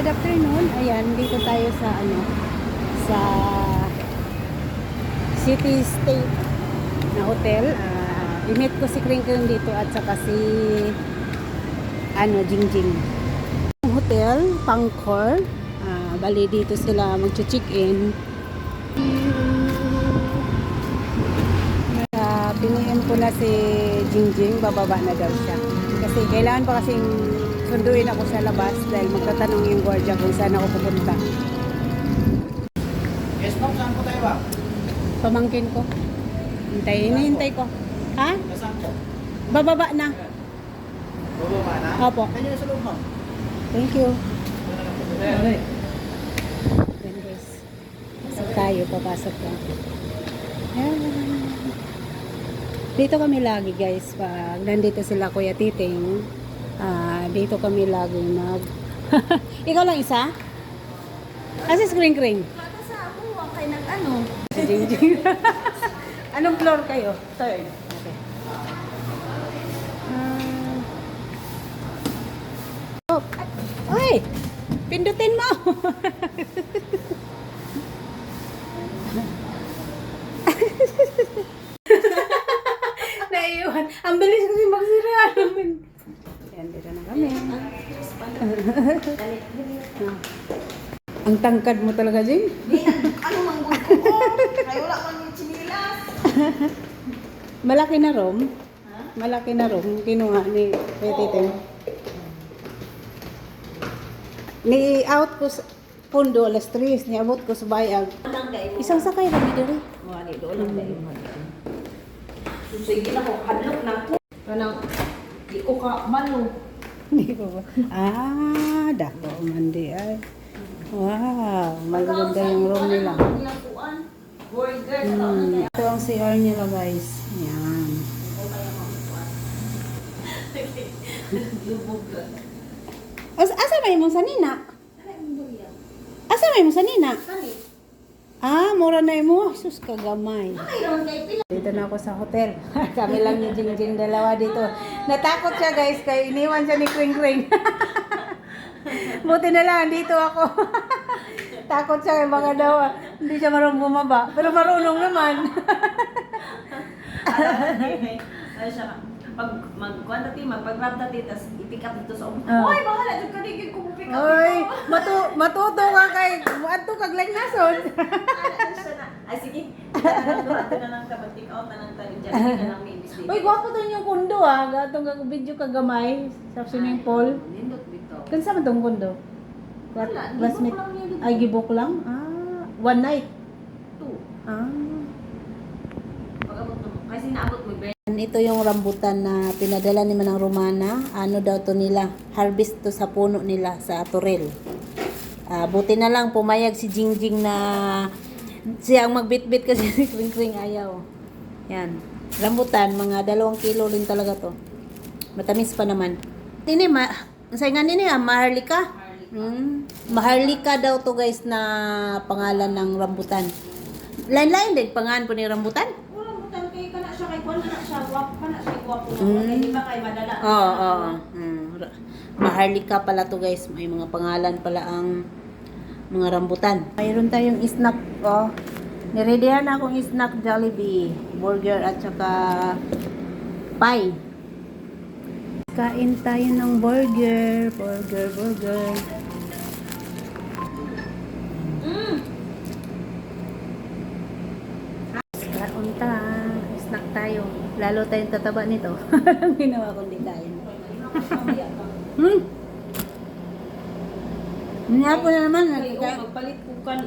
good afternoon. Ayan, dito tayo sa ano sa City State na hotel. Ah, i-meet ko si Kringkring dito at saka si ano Jingjing. Ang Hotel Pangkor. Ah, bali dito sila mag-check-in. Uh, piniin ko na si Jingjing, bababa na daw siya. Kasi kailangan pa kasing sunduin ako sa labas dahil magtatanong yung gwardiya kung saan ako pupunta. Yes, ma'am. Saan po tayo ba? Pamangkin ko. Hintayin, hinihintay ko. Ha? Nasaan po? Bababa na. Bubaba na? Opo. Kanina sa loob, ma'am. Thank you. Lang. Yan guys. Pasok tayo, papasok. Ayan. Dito kami lagi guys, pag nandito sila Kuya Titing, ah, dito kami lagi nag... Ikaw lang isa? Kasi screen kring. Bata sa ako, huwag kayo ng ano. Si Jingjing. Anong floor kayo? Third. Okay. Ah. oh, Uy! Pindutin mo! Naiiwan. Ang bilis kasi magsira. Dito na kami. Ang tangkad mo talaga, Jing. Ano mang gusto ko? Kayo wala chinilas. Malaki na rom. Malaki na rom. Kinuha ni Petiting. Ni out ko sa pundo alas 3. Ni abot ko sa bayag. Isang sakay rami diri. Mga ni doon lang kayo. Sige na ko, hadlok na ko. Kanang, di ko ka malo. Hindi ko ba? Ah, dako man di ay. Wow, maganda yung room nila. Hmm. Ito ang CR nila guys. Yan. As asa may mo sa nina? Asa may mo sa nina? Ah, mura na mo. Sus, kagamay. Dito na ako sa hotel. Kami lang ni Jingjing dalawa dito. Natakot siya guys, kaya iniwan siya ni Kring Kring. Buti na lang, dito ako. Takot siya, baka daw, ah, hindi siya marunong bumaba. Pero marunong naman. Ay siya, pag magpag-grab dati, tapos i-pick up dito sa umo. Ah. Hoy, bahala, dyan ka digig ko pick up Oy, matu matuto ka kay, ato kag lang nason. Ay, sige. Ito na lang ka, mag-pick out na lang tayo dyan. Na lang. Uy, gwapo to yung kundo ah. Gatong kag video kagamay sa swimming pool. Nindot dito. Kansa man tong kundo? Wala, gibok lang yun. Ay, gibok lang? Ah, one night. Two. Ah. Pag-abot mo. Kasi naabot mo, Ben. Ito yung rambutan na pinadala ni Manang Romana. Ano daw to nila? Harvest to sa puno nila sa Aturel. Ah, buti na lang pumayag si Jingjing na siya ang magbitbit kasi si Kring Kring ayaw. Yan. Rambutan, mga dalawang kilo rin talaga to. Matamis pa naman. Ini ma saingan nini ah, maharlika. Hmm. Maharlika daw to guys na pangalan ng rambutan. Lain-lain din pangalan po ni rambutan. Wala mo tan kay kana siya kay kuan na siya guwapo kana siya guwapo. Mm. Kaya di ba kay madala? Oo, oo. Ra- Maharlika pala to guys. May mga pangalan pala ang mga rambutan. Mayroon tayong snack. Oh. Niredyhan na akong snack Jollibee. Burger at saka pie. Kain tayo ng burger. Burger, burger. Mm. Kaon ta. Snack tayo. Lalo tayong tataba nito. Ang ginawa kong di kain. Hmm. Po na naman. Nagkikain. oh, magpalit ko kan